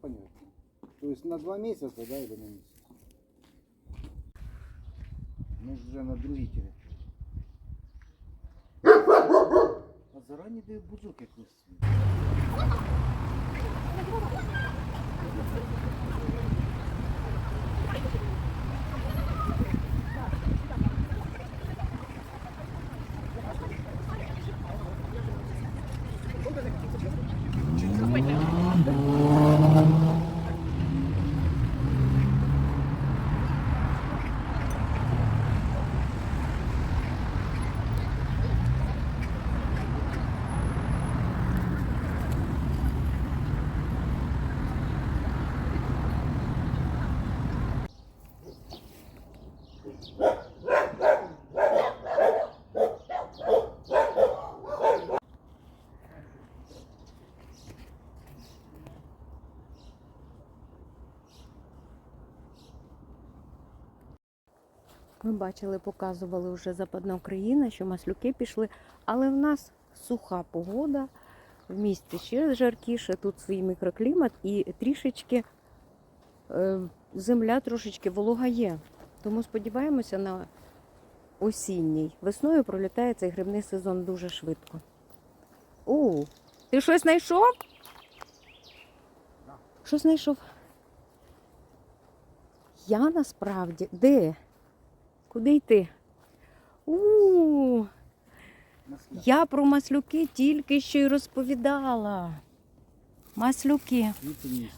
понятно. То есть на два месяца, да, или на месяц? Мы же уже на другій території. А зарані де бузок якийсь. Ми бачили, показували вже Западна Україна, що маслюки пішли, але в нас суха погода, в місті ще жаркіше, тут свій мікроклімат і трішечки е, земля трошечки волога є. Тому сподіваємося на осінній. Весною пролітає цей грибний сезон дуже швидко. О, ти щось знайшов? Що знайшов? Я насправді де? Куди йти? У, я про маслюки тільки що й розповідала. Маслюки.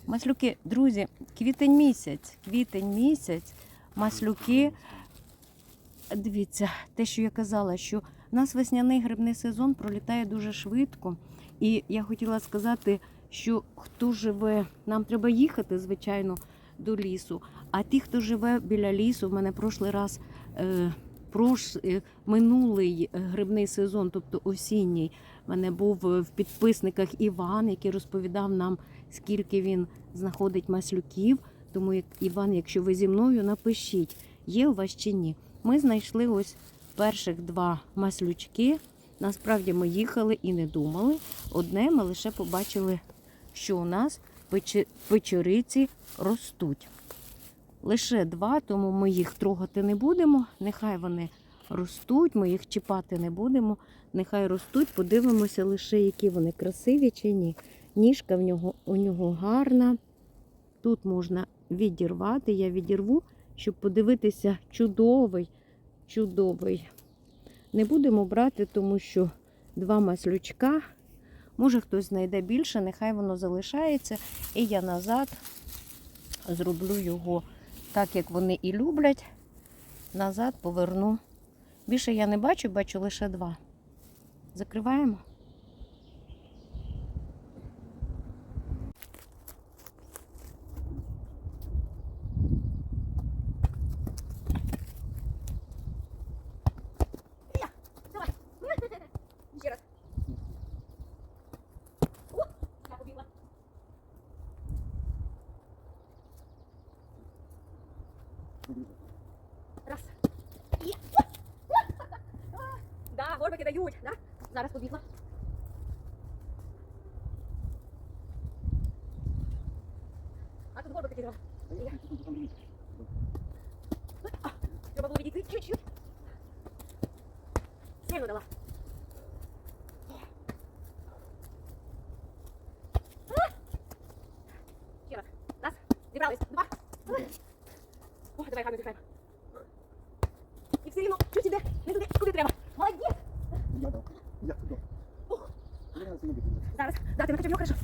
Маслюки, друзі, квітень місяць, квітень місяць, маслюки. Дивіться, те, що я казала, що у нас весняний грибний сезон пролітає дуже швидко. І я хотіла сказати, що хто живе, нам треба їхати, звичайно, до лісу. А ті, хто живе біля лісу, в мене прошлий раз прош, е, минулий е, грибний сезон, тобто осінній, мене був е, в підписниках Іван, який розповідав нам, скільки він знаходить маслюків. Тому, як Іван, якщо ви зі мною, напишіть, є у вас чи ні. Ми знайшли ось перших два маслючки. Насправді ми їхали і не думали. Одне ми лише побачили, що у нас печериці ростуть. Лише два, тому ми їх трогати не будемо. Нехай вони ростуть, ми їх чіпати не будемо. Нехай ростуть, подивимося лише, які вони красиві чи ні. Ніжка в нього, у нього гарна. Тут можна відірвати. Я відірву, щоб подивитися чудовий, чудовий. Не будемо брати, тому що два маслючка. Може хтось знайде більше, нехай воно залишається. І я назад зроблю його так, як вони і люблять. Назад поверну. Більше я не бачу, бачу лише два. Закриваємо. Раз. І. А, Да, горбики дають, да? Зараз побігла. А тут горбики кидала. Треба було відійти чуть-чуть. Сильно дала. І все рівно, чуть іде, не туди, куди треба. Молодець. Я дав. Я сьогодні Зараз, да, ти накачав його хорошо.